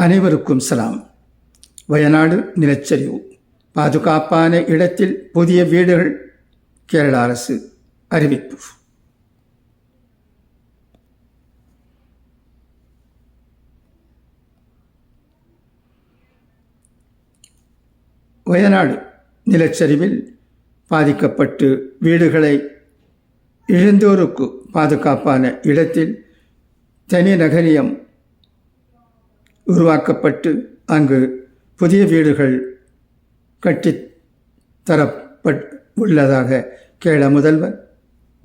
அனைவருக்கும் சலாம். வயநாடு நிலச்சரிவு. பாதுகாப்பான இடத்தில் புதிய வீடுகள் கேரள அரசு அறிவிப்பு. வயநாடு நிலச்சரிவில் பாதிக்கப்பட்டு வீடுகளை இழந்தோருக்கு பாதுகாப்பான இடத்தில் தனி நகரியம் உருவாக்கப்பட்டு அங்கு புதிய வீடுகள் கட்டித்தரப்பட் உள்ளதாக கேரள முதல்வர்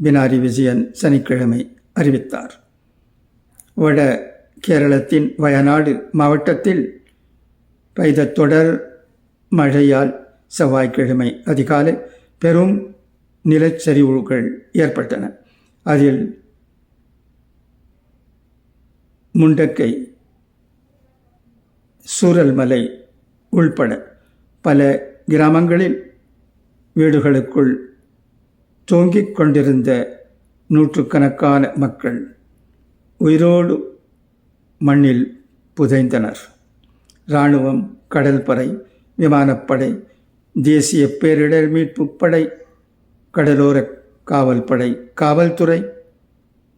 பினாரி விஜயன் சனிக்கிழமை அறிவித்தார். வட கேரளத்தின் வயநாடு மாவட்டத்தில் பெய்த தொடர் மழையால் செவ்வாய்க்கிழமை அதிகாலை பெரும் நிலச்சரிவுகள் ஏற்பட்டன. அதில் முண்டக்கை சூரல்மலை உள்பட பல கிராமங்களில் வீடுகளுக்குள் தூங்கிக் கொண்டிருந்த நூற்றுக்கணக்கான மக்கள் உயிரோடு மண்ணில் புதைந்தனர். இராணுவம் கடல்படை விமானப்படை தேசிய பேரிடர் மீட்புப் படை கடலோர காவல்படை காவல்துறை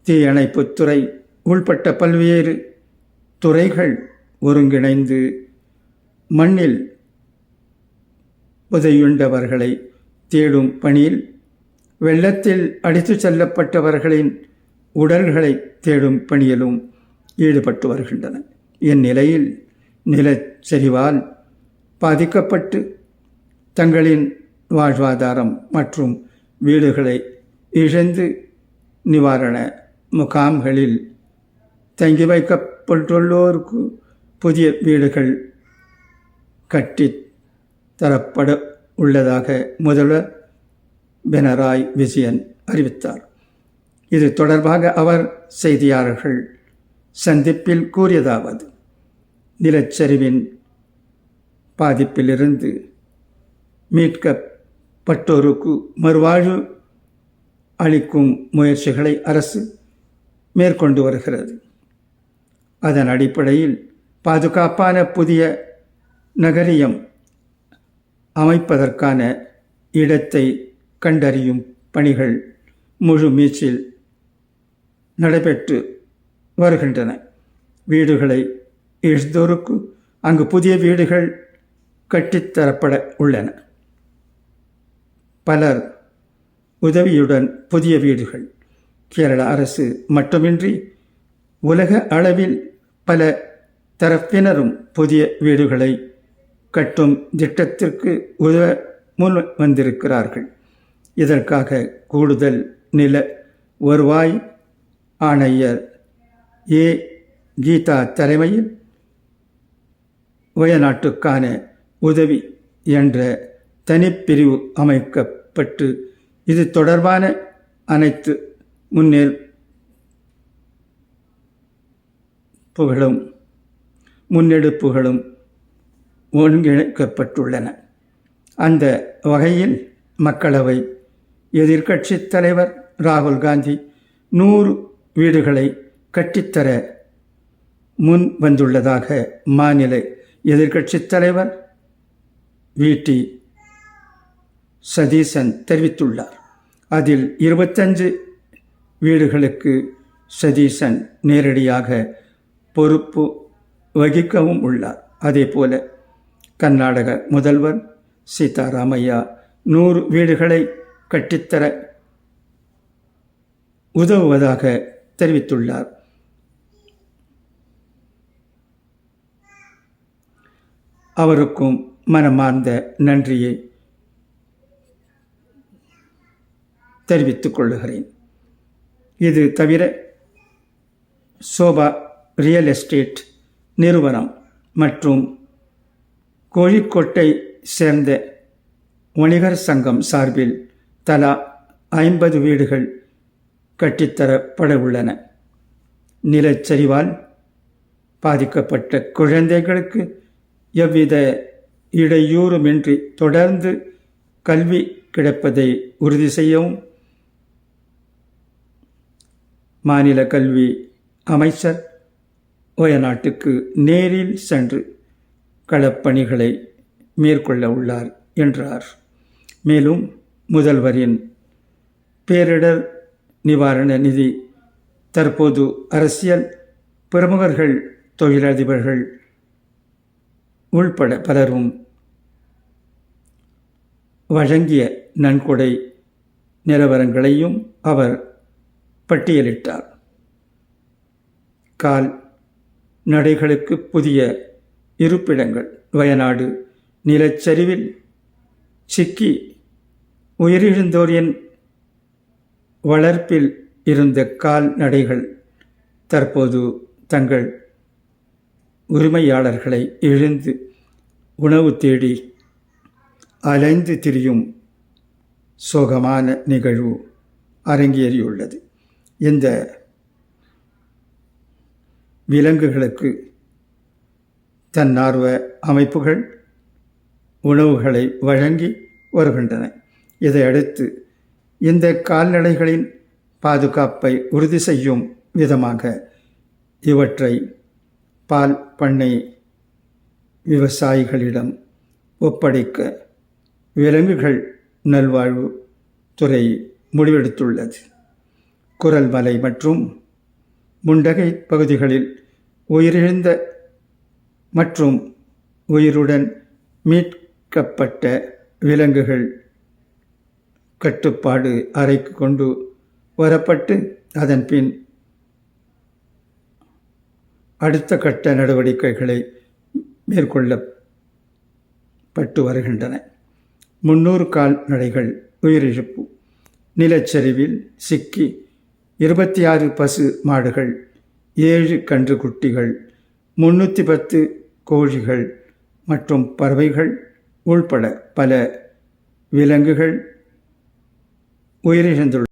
தீயணைப்புத்துறை உள்பட்ட பல்வேறு துறைகள் ஒருங்கிணைந்து மண்ணில் புதையுண்டவர்களை தேடும் பணியில் வெள்ளத்தில் அடித்து செல்லப்பட்டவர்களின் உடல்களை தேடும் பணியிலும் ஈடுபட்டு வருகின்றன இந்நிலையில் நிலச்சரிவால் பாதிக்கப்பட்டு தங்களின் வாழ்வாதாரம் மற்றும் வீடுகளை இழந்து நிவாரண முகாம்களில் தங்கி வைக்கப்பட்டுள்ளோருக்கு புதிய வீடுகள் கட்டி தரப்பட உள்ளதாக முதல்வர் பினராய் விஜயன் அறிவித்தார். இது தொடர்பாக அவர் செய்தியாளர்கள் சந்திப்பில் கூறியதாவது நிலச்சரிவின் பாதிப்பிலிருந்து மீட்கப்பட்டோருக்கு மறுவாழ்வு அளிக்கும் முயற்சிகளை அரசு மேற்கொண்டு வருகிறது. அதன் அடிப்படையில் பாதுகாப்பான புதிய நகரியம் அமைப்பதற்கான இடத்தை கண்டறியும் பணிகள் முழு மீச்சில் நடைபெற்று வருகின்றன. வீடுகளை இழந்தோருக்கு அங்கு புதிய வீடுகள் கட்டித்தரப்பட உள்ளன. பலர் உதவியுடன் புதிய வீடுகள். கேரள அரசு மட்டுமின்றி உலக அளவில் பல தரப்பினரும் புதிய வீடுகளை கட்டும் திட்டத்திற்கு உதவ முன் வந்திருக்கிறார்கள். இதற்காக கூடுதல் நில வருவாய் ஆணையர் ஏ. கீதா தலைமையில் வயநாட்டுக்கான உதவி என்ற தனிப்பிரிவு அமைக்கப்பட்டு இது தொடர்பான அனைத்து முன்னேற்புகளும் முன்னெடுப்புகளும் ஒருங்கிணைக்கப்பட்டுள்ளன. அந்த வகையில் மக்களவை எதிர்க்கட்சித் தலைவர் ராகுல் காந்தி நூறு வீடுகளை கட்டித்தர முன் வந்துள்ளதாக மாநில எதிர்க்கட்சித் தலைவர் வி. டி. சதீசன் தெரிவித்துள்ளார். அதில் இருபத்தஞ்சு வீடுகளுக்கு சதீசன் நேரடியாக பொறுப்பு வகிக்கவும் உள்ளார். அதேபோல கர்நாடக முதல்வர் சீதாராமையா நூறு வீடுகளை கட்டித்தர உதவுவதாக தெரிவித்துள்ளார். அவருக்கும் மனமார்ந்த நன்றியை தெரிவித்துக் கொள்ளுகிறேன். இது தவிர சோபா ரியல் எஸ்டேட் நிறுவனம் மற்றும் கோழிக்கோட்டை சேர்ந்த வணிகர் சங்கம் சார்பில் தலா ஐம்பது வீடுகள் கட்டித்தரப்பட உள்ளன நிலச்சரிவால் பாதிக்கப்பட்ட குழந்தைகளுக்கு எவ்வித இடையூறுமின்றி தொடர்ந்து கல்வி கிடைப்பதை உறுதி செய்யவும் மாநில கல்வி அமைச்சர் வயநாட்டுக்கு நேரில் சென்று களப்பணிகளை மேற்கொள்ள உள்ளார் என்றார். மேலும் முதல்வரின் பேரிடர் நிவாரண நிதி தற்போது அரசியல் பிரமுகர்கள் தொழிலதிபர்கள் உள்பட பலரும் வழங்கிய நன்கொடை நிலவரங்களையும் அவர் பட்டியலிட்டார். கால் நடைகளுக்கு புதிய இருப்பிடங்கள். வயநாடு நிலச்சரிவில் சிக்கி உயிரிழந்தோரின் வளர்ப்பில் இருந்த கால்நடைகள் தற்போது தங்கள் உரிமையாளர்களை இழந்து உணவு தேடி அலைந்து திரியும் சோகமான நிகழ்வு அரங்கேறியுள்ளது. இந்த விலங்குகளுக்கு தன்னார்வ அமைப்புகள் உணவுகளை வழங்கி வருகின்றன. இதையடுத்து இந்த கால்நடைகளின் பாதுகாப்பை உறுதி செய்யும் விதமாக இவற்றை பால் பண்ணை விவசாயிகளிடம் ஒப்படைக்க விலங்குகள் நல்வாழ்வு துறை முடிவெடுத்துள்ளது குரல்மலை மற்றும் முண்டகை பகுதிகளில் உயிரிழந்த மற்றும் உயிருடன் மீட்கப்பட்ட விலங்குகள் கட்டுப்பாடு அறைக்கு கொண்டு வரப்பட்டு அதன் பின் அடுத்த கட்ட நடவடிக்கைகளை மேற்கொள்ளப்பட்டு வருகின்றன. முன்னூறு கால்நடைகள் உயிரிழப்பு. நிலச்சரிவில் சிக்கி இருபத்தி ஆறு பசு மாடுகள் ஏழு கன்று குட்டிகள் முன்னூற்றி பத்து கோழிகள் மற்றும் பறவைகள் உள்பட பல விலங்குகள் உயிரிழந்துள்ளன.